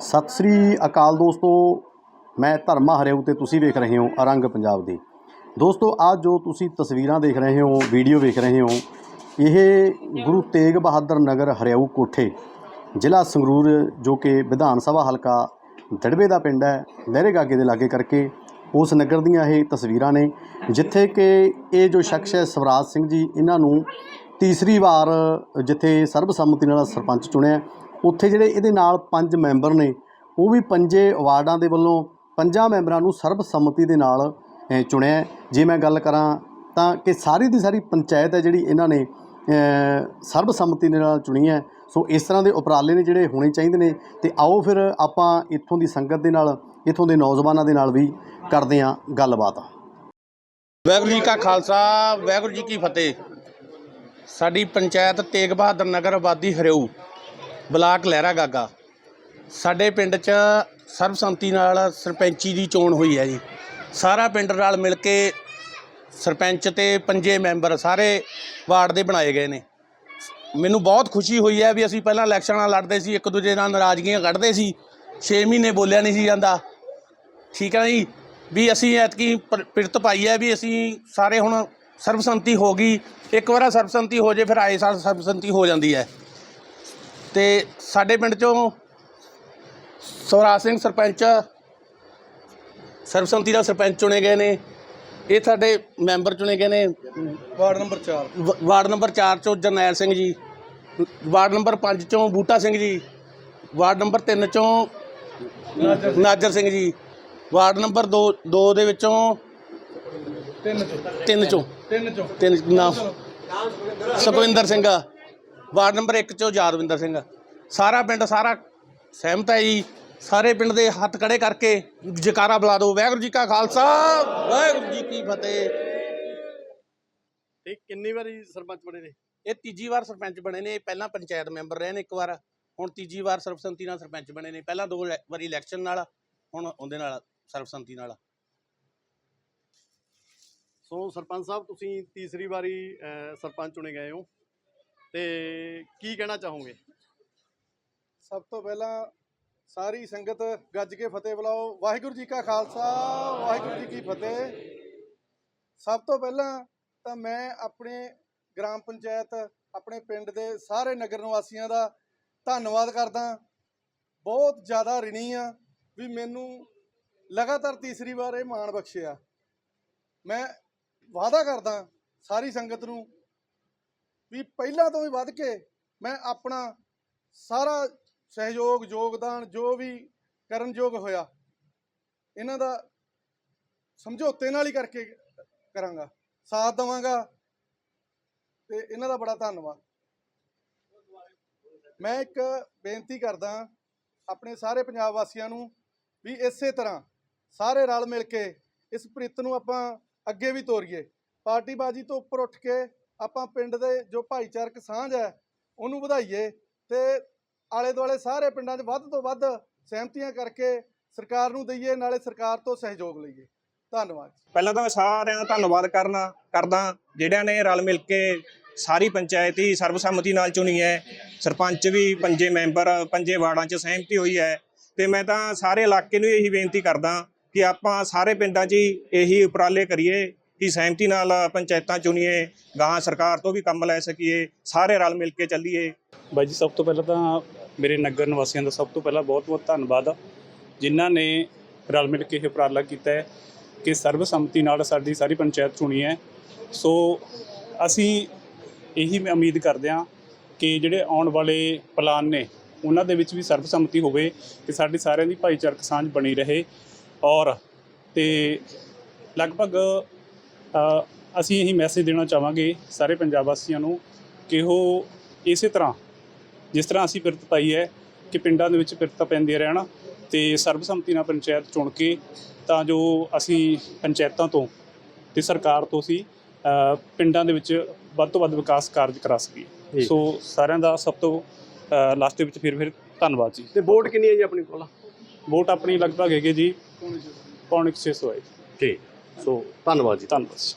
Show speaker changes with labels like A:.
A: ਸਤਿ ਸ੍ਰੀ ਅਕਾਲ ਦੋਸਤੋ, ਮੈਂ ਧਰਮਾ ਹਰਿਆਊ ਤੇ ਤੁਸੀਂ ਵੇਖ ਰਹੇ ਹੋ ਅਰੰਗ ਪੰਜਾਬ ਦੀ। ਦੋਸਤੋ ਆ ਜੋ ਤੁਸੀਂ ਤਸਵੀਰਾਂ ਦੇਖ ਰਹੇ ਹੋ, ਵੀਡੀਓ ਵੇਖ ਰਹੇ ਹੋ, ਇਹ ਗੁਰੂ ਤੇਗ ਬਹਾਦਰ ਨਗਰ ਹਰਿਆਊ ਕੋਠੇ, ਜ਼ਿਲ੍ਹਾ ਸੰਗਰੂਰ, ਜੋ ਕਿ ਵਿਧਾਨ ਸਭਾ ਹਲਕਾ ਦੜਵੇ ਦਾ ਪਿੰਡ ਹੈ ਲਹਿਰੇਗਾਗੇ ਦੇ ਲਾਗੇ ਕਰਕੇ ਉਸ ਨਗਰ ਦੀਆਂ ਇਹ ਤਸਵੀਰਾਂ ਨੇ, ਜਿੱਥੇ ਕਿ ਇਹ ਜੋ ਸ਼ਖਸ ਹੈ ਸਵਰਾਜ ਸਿੰਘ ਜੀ, ਇਹਨਾਂ ਨੂੰ ਤੀਸਰੀ ਵਾਰ ਜਿੱਥੇ ਸਰਬਸੰਮਤੀ ਨਾਲ ਸਰਪੰਚ ਚੁਣਿਆ ਉੱਥੇ ਜਿਹੜੇ ਇਹਦੇ ਨਾਲ ਪੰਜ ਮੈਂਬਰ ਨੇ, ਉਹ ਵੀ ਪੰਜੇ ਵਾਰਡਾਂ ਦੇ ਵੱਲੋਂ ਪੰਜਾਂ ਮੈਂਬਰਾਂ ਨੂੰ ਸਰਬਸੰਮਤੀ ਦੇ ਨਾਲ ਚੁਣਿਆ ਜੇ ਮੈਂ ਗੱਲ ਕਰਾਂ ਤਾਂ ਕਿ ਸਾਰੀ ਦੀ ਸਾਰੀ ਪੰਚਾਇਤ ਹੈ ਜਿਹੜੀ ਇਹਨਾਂ ਨੇ ਸਰਬਸੰਮਤੀ ਦੇ ਨਾਲ ਚੁਣੀ ਹੈ। ਸੋ ਇਸ ਤਰ੍ਹਾਂ ਦੇ ਉਪਰਾਲੇ ਨੇ ਜਿਹੜੇ ਹੋਣੇ ਚਾਹੀਦੇ ਨੇ ਤੇ ਆਓ ਫਿਰ ਆਪਾਂ ਇੱਥੋਂ ਦੀ ਸੰਗਤ ਦੇ ਨਾਲ, ਇੱਥੋਂ ਦੇ ਨੌਜਵਾਨਾਂ ਦੇ ਨਾਲ ਵੀ ਕਰਦੇ ਹਾਂ ਗੱਲਬਾਤ।
B: ਵਾਹਿਗੁਰੂ ਜੀ ਕਾ ਖਾਲਸਾ, ਵਾਹਿਗੁਰੂ ਜੀ ਕੀ ਫਤਿਹ। ਸਾਡੀ ਪੰਚਾਇਤ ਤੇਗ ਬਹਾਦਰ ਨਗਰ ਆਬਾਦੀ ਹਰਿਊ ਬਲਾਕ ਲਹਿਰਾ ਗਾਗਾ। ਸਾਡੇ ਪਿੰਡ 'ਚ ਸਰਬਸੰਮਤੀ ਨਾਲ ਸਰਪੰਚੀ ਦੀ ਚੋਣ ਹੋਈ ਹੈ ਜੀ। ਸਾਰਾ ਪਿੰਡ ਨਾਲ ਮਿਲ ਕੇ ਸਰਪੰਚ ਤੇ ਪੰਜੇ ਮੈਂਬਰ ਸਾਰੇ ਵਾਰਡ ਦੇ ਬਣਾਏ ਗਏ ਨੇ। ਮੈਨੂੰ ਬਹੁਤ ਖੁਸ਼ੀ ਹੋਈ ਹੈ ਵੀ ਅਸੀਂ ਪਹਿਲਾਂ ਇਲੈਕਸ਼ਨਾਂ ਲੜਦੇ ਸੀ, ਇੱਕ ਦੂਜੇ ਨਾਲ ਨਾਰਾਜ਼ਗੀਆਂ ਕੱਢਦੇ ਸੀ। 6 ਮਹੀਨੇ ਬੋਲਿਆ ਨਹੀਂ ਸੀ ਜਾਂਦਾ। ਠੀਕ ਹੈ ਜੀ? ਵੀ ਅਸੀਂ ਐਤਕੀ ਪਰ- ਪਿਰਤ ਪਾਈ ਹੈ ਵੀ ਅਸੀਂ ਸਾਰੇ ਹੁਣ ਸਰਬਸੰਮਤੀ ਹੋ ਗਈ। ਇੱਕ ਵਾਰ ਸਰਬਸੰਮਤੀ ਹੋ ਜੇ ਫਿਰ ਆਏ ਸਾਲ ਸਰਬਸੰਮਤੀ ਹੋ ਜਾਂਦੀ ਹੈ। ਤੇ ਸਾਡੇ ਪਿੰਡ ਚੋਂ ਸਵਰਾਜ ਸਿੰਘ ਸਰਪੰਚ ਸਰਬਸੰਮਤੀ ਦਾ ਸਰਪੰਚ ਚੁਣੇ ਗਏ ਨੇ। ਇਹ ਸਾਡੇ ਮੈਂਬਰ ਚੁਣੇ ਗਏ ਨੇ। ਵਾਰਡ ਨੰਬਰ 4 ਵਾਰਡ ਨੰਬਰ 4 ਚੋਂ ਜਰਨੈਲ ਸਿੰਘ ਜੀ ਵਾਰਡ ਨੰਬਰ 5 ਚੋਂ ਬੂਟਾ ਸਿੰਘ ਜੀ ਵਾਰਡ ਨੰਬਰ 3 ਚੋਂ ਨਾਜਰ ਸਿੰਘ ਜੀ ਵਾਰਡ ਨੰਬਰ 2 2 ਦੇ ਵਿੱਚੋਂ ਤਿੰਨ ਚੋਂ। ਤਿੰਨ ਚੋਂ। ਤਿੰਨ ਨਾਮ ਸੁਖਵਿੰਦਰ ਸਿੰਘ। ਵਾਰਡ ਨੰਬਰ 1 ਚੋਂ ਯਾਦਵਿੰਦਰ ਸਿੰਘ। ਸਾਰਾ ਪਿੰਡ ਸਾਰਾ ਸਹਿਮਤ ਹੈ ਜੀ। ਸਾਰੇ ਪਿੰਡ ਦੇ ਹੱਥ ਖੜੇ ਕਰਕੇ ਜਕਾਰਾ ਬੁਲਾ ਦਿਓ। ਵਾਹਿਗੁਰੂ ਜੀ ਕਾ ਖਾਲਸਾ ਵਾਹਿਗੁਰੂ ਜੀ ਕੀ ਫਤਿਹ।
A: ਇਹ ਕਿੰਨੀ ਵਾਰੀ ਸਰਪੰਚ ਬਣੇ ਨੇ?
B: ਇਹ ਤੀਜੀ ਵਾਰ ਸਰਪੰਚ ਬਣੇ ਨੇ। ਇਹ ਪਹਿਲਾਂ ਪੰਚਾਇਤ ਮੈਂਬਰ ਰਹੇ ਨੇ ਇੱਕ ਵਾਰ। ਹੁਣ ਤੀਜੀ ਵਾਰ ਸਰਬਸੰਮਤੀ ਨਾਲ ਸਰਪੰਚ ਬਣੇ ਨੇ। ਪਹਿਲਾਂ ਦੋ ਵਾਰੀ ਇਲੈਕਸ਼ਨ ਨਾਲ ਹੁਣ ਉਹਦੇ ਨਾਲ ਸਰਬਸੰਮਤੀ ਨਾਲ।
A: ਸੋ ਸਰਪੰਚ ਸਾਹਿਬ ਤੁਸੀਂ ਤੀਸਰੀ ਵਾਰੀ ਅ, ਸਰਪੰਚ ਚੁਣੇ ਗਏ ਹੋ। ਤੇ ਕੀ ਕਹਿਣਾ ਚਾਹੋਗੇ?
C: ਸਭ ਤੋਂ ਪਹਿਲਾਂ ਸਾਰੀ ਸੰਗਤ ਗੱਜ ਕੇ ਫਤਿਹ ਬੁਲਾਓ। ਵਾਹਿਗੁਰੂ ਜੀ ਕਾ ਖਾਲਸਾ, ਵਾਹਿਗੁਰੂ ਜੀ ਕੀ ਫਤਿਹ। ਸਭ ਤੋਂ ਪਹਿਲਾਂ ਤਾਂ ਮੈਂ ਆਪਣੇ ਗ੍ਰਾਮ ਪੰਚਾਇਤ, ਆਪਣੇ ਪਿੰਡ ਦੇ ਸਾਰੇ ਨਗਰ ਨਿਵਾਸੀਆਂ ਦਾ ਧੰਨਵਾਦ ਕਰਦਾ। ਬਹੁਤ ਜ਼ਿਆਦਾ ਰਿਣੀ ਆ ਵੀ ਮੈਨੂੰ ਲਗਾਤਾਰ ਤੀਸਰੀ ਵਾਰ ਇਹ ਮਾਣ ਬਖਸ਼ਿਆ। ਮੈਂ ਵਾਅਦਾ ਕਰਦਾ ਸਾਰੀ ਸੰਗਤ ਨੂੰ ਵੀ ਪਹਿਲਾਂ ਤੋਂ ਵੀ ਵੱਧ ਕੇ ਮੈਂ ਆਪਣਾ ਸਾਰਾ ਸਹਿਯੋਗ, ਯੋਗਦਾਨ, ਜੋ ਵੀ ਕਰਨਯੋਗ ਹੋਇਆ, ਇਹਨਾਂ ਦਾ ਸਮਝੌਤੇ ਨਾਲ ਹੀ ਕਰਕੇ ਕਰਾਂਗਾ, ਸਾਥ ਦਵਾਂਗਾ ਤੇ ਇਹਨਾਂ ਦਾ ਬੜਾ ਧੰਨਵਾਦ। ਮੈਂ ਇੱਕ ਬੇਨਤੀ ਕਰਦਾ ਆਪਣੇ ਸਾਰੇ ਪੰਜਾਬ ਵਾਸੀਆਂ ਨੂੰ ਵੀ ਇਸੇ ਤਰ੍ਹਾਂ ਸਾਰੇ ਰਲ ਮਿਲ ਕੇ ਇਸ ਪ੍ਰੀਤ ਨੂੰ ਆਪਾਂ ਅੱਗੇ ਵੀ ਤੋਰੀਏ। ਪਾਰਟੀਬਾਜ਼ੀ ਤੋਂ ਉੱਪਰ ਉੱਠ ਕੇ ਆਪਾਂ ਪਿੰਡ ਦੇ ਜੋ ਭਾਈਚਾਰਕ ਸਾਂਝ ਹੈ, ਉਹਨੂੰ ਵਧਾਈਏ ਤੇ ਆਲੇ ਦੁਆਲੇ ਸਾਰੇ ਪਿੰਡਾਂ 'ਚ ਵੱਧ ਤੋਂ ਵੱਧ ਸਹਿਮਤੀਆਂ ਕਰਕੇ ਸਰਕਾਰ ਨੂੰ ਦਈਏ, ਨਾਲੇ ਸਰਕਾਰ ਤੋਂ ਸਹਿਯੋਗ ਲਈਏ। ਧੰਨਵਾਦ
D: ਪਹਿਲਾਂ ਤਾਂ ਮੈਂ ਸਾਰਿਆਂ ਦਾ ਧੰਨਵਾਦ ਕਰਨਾ, ਕਰਦਾ, ਜਿਹੜਿਆਂ ਨੇ ਰਲ ਮਿਲ ਕੇ ਸਾਰੀ ਪੰਚਾਇਤੀ ਸਰਬਸੰਮਤੀ ਨਾਲ ਚੁਣੀ ਹੈ, ਸਰਪੰਚ ਵੀ ਪੰਜੇ ਮੈਂਬਰ, ਪੰਜੇ ਵਾਰਡਾਂ 'ਚ ਸਹਿਮਤੀ ਹੋਈ ਹੈ, ਤੇ ਮੈਂ ਤਾਂ ਸਾਰੇ ਇਲਾਕੇ ਨੂੰ ਇਹੀ ਬੇਨਤੀ ਕਰਦਾ ਕਿ ਆਪਾਂ ਸਾਰੇ ਪਿੰਡਾਂ 'ਚ ਹੀ ਇਹੀ ਉਪਰਾਲੇ ਕਰੀਏ ਕਿ ਸਹਿਮਤੀ ਨਾਲ ਪੰਚਾਇਤਾਂ ਚੁਣੀਏ ਗਾਂ ਸਰਕਾਰ ਤੋਂ ਵੀ ਕੰਮ ਲੈ ਸਕੀਏ, ਸਾਰੇ ਰਲ ਮਿਲ ਕੇ ਚੱਲੀਏ।
E: ਬਾਈ ਜੀ, ਸਭ ਤੋਂ ਪਹਿਲਾਂ ਤਾਂ ਮੇਰੇ ਨਗਰ ਨਿਵਾਸੀਆਂ ਦਾ ਸਭ ਤੋਂ ਪਹਿਲਾਂ ਬਹੁਤ-ਬਹੁਤ ਧੰਨਵਾਦ ਜਿਨ੍ਹਾਂ ਨੇ ਰਲ ਮਿਲ ਕੇ ਇਹ ਉਪਰਾਲਾ ਕੀਤਾ ਹੈ ਕਿ ਸਰਬਸੰਮਤੀ ਨਾਲ ਸਾਡੀ ਸਾਰੀ ਪੰਚਾਇਤ ਚੁਣੀ ਹੈ। ਸੋ ਅਸੀਂ ਇਹੀ ਉਮੀਦ ਕਰਦੇ ਹਾਂ ਕਿ ਜਿਹੜੇ ਆਉਣ ਵਾਲੇ ਪਲਾਨ ਨੇ, ਉਹਨਾਂ ਦੇ ਵਿੱਚ ਵੀ ਸਰਬਸੰਮਤੀ ਹੋਵੇ ਕਿ ਸਾਡੀ ਸਾਰਿਆਂ ਦੀ ਭਾਈਚਾਰਕ ਸਾਂਝ ਬਣੀ ਰਹੇ ਔਰ ਤੇ ਲਗਭਗ ਅਸੀਂ ਇਹੀ ਮੈਸੇਜ ਦੇਣਾ ਚਾਹਾਂਗੇ ਸਾਰੇ ਪੰਜਾਬ ਵਾਸੀਆਂ ਨੂੰ ਕਿ ਉਹ ਇਸੇ ਤਰ੍ਹਾਂ ਜਿਸ ਤਰ੍ਹਾਂ ਅਸੀਂ ਪਿਰਤ ਪਾਈ ਹੈ ਕਿ ਪਿੰਡਾਂ ਦੇ ਵਿੱਚ ਪਿਰਤਾਂ ਪੈਂਦੀਆਂ ਰਹਿਣ ਤੇ ਸਰਬਸੰਮਤੀ ਨਾਲ ਪੰਚਾਇਤ ਚੁਣ ਕੇ ਤਾਂ ਜੋ ਅਸੀਂ ਪੰਚਾਇਤਾਂ ਤੋਂ ਤੇ ਸਰਕਾਰ ਤੋਂ ਅਸੀਂ ਪਿੰਡਾਂ ਦੇ ਵਿੱਚ ਵੱਧ ਤੋਂ ਵੱਧ ਵਿਕਾਸ ਕਾਰਜ ਕਰਾ ਸਕੀਏ। ਸੋ ਸਾਰਿਆਂ ਦਾ ਸਭ ਤੋਂ ਲਾਸਟ ਦੇ ਵਿੱਚ ਫਿਰ ਫਿਰ ਧੰਨਵਾਦ ਜੀ
A: ਤੇ ਵੋਟ ਕਿੰਨੀ ਹੈ ਜੀ ਆਪਣੀ ਕੋਲ
E: ਵੋਟ ਆਪਣੀ ਲਗਭਗ ਹੈਗੇ ਜੀ ਪੌਣੇ ਕੁ ਛੇ ਸੌ ਹੈ ਜੀ।
A: ਠੀਕ ਸੋ ਧੰਨਵਾਦ ਜੀ
E: ਧੰਨਵਾਦ ਜੀ